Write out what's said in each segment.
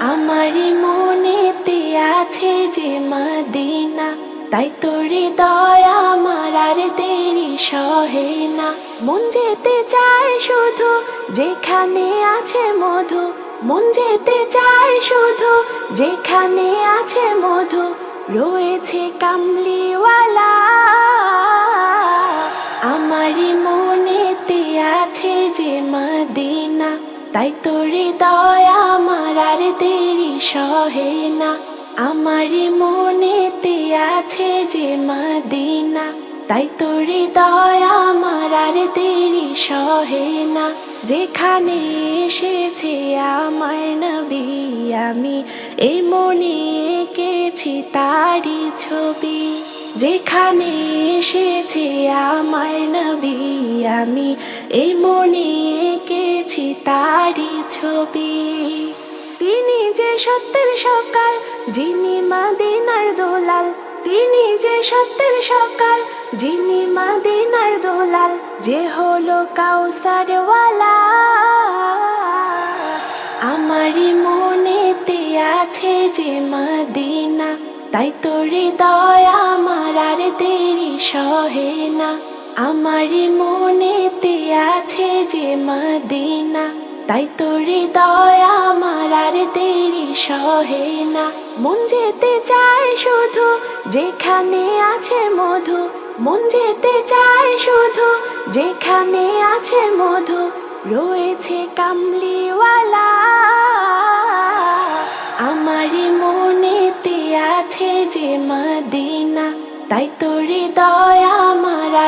আমারই মনেতে আছে যে মদিনা, তাই তোরে দয়া আমার আর দেরি সহে না। মন যেতে চায় শুধু যেখানে আছে মধু, মন যেতে চায় শুধু যেখানে আছে মধু, রয়েছে কামলিওয়ালা। তাই তোরে দয়া আমার আর দেরি সহে না। আমারই মনেতে আছে যে মদিনা। তাই তোরে দয়া আমার আর দেরি সহে না। যেখানে এসেছে আমার নবী আমি এই মনে এঁকেছি তারি ছবি। যেখানে এসেছে আমার নবী আমি এই মনে এঁকেছি তারি ছবি। তিনি যে সত্যের সকাল, যিনি মাদিনার দোলাল। তিনি যে সত্যের সকাল, যিনি মাদিনার দোলাল। যে হলো কাউসারওয়ালা। আমারই মনেতে আছে যে মদিনা। তাই তোরে দয়া আমার আর দেরি সহে না। আমারই মনেতে আছে যে মদিনা, তাই তোরে দয়া আমার আর দেরি সহে না। মন যেতে চায় শুধু যেখানে আছে মধু, মন যেতে চায় শুধু যেখানে আছে মধু, রয়েছে কামলিওয়ালা। আমারই মনেতে আছে যে মদিনা, তাই তোরে দয়া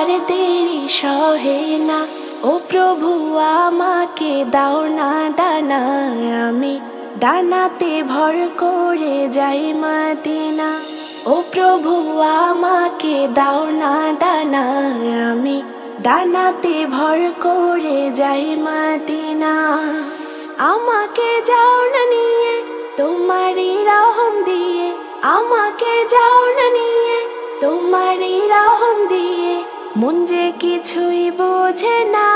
আর দেরি সহে না। ও প্রভু, আমাকে দাও না ডানা আমি ডানাতে ভর করে যাই মদিনা। ও প্রভু, আমাকে দাও না ডানা আমি ডানাতে ভর করে যাই মদিনা। আমাকে যাও না নিয়ে, তোমারই রহম দিয়ে। আমাকে যাও না নিয়ে, তোমারই রহম দিয়ে। মন যে কিছুই বোঝে না,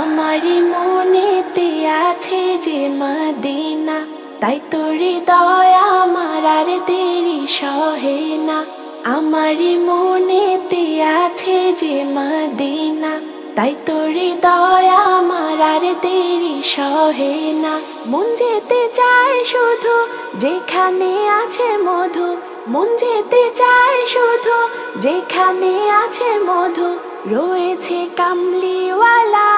আমারই মনেতে আছে যে মদিনা। তাই তোরে দয়া আমার আর দেরি সহে না, আমারই মনেতে আছে যে মদিনা। তাই তোরে দয়া আমার আর দেরি সহে না। মন যেতে চায় শুধু যেখানে আছে মধু মন যেতে চায় শুধু যেখানে আছে মধু রয়েছে কামলিওয়ালা।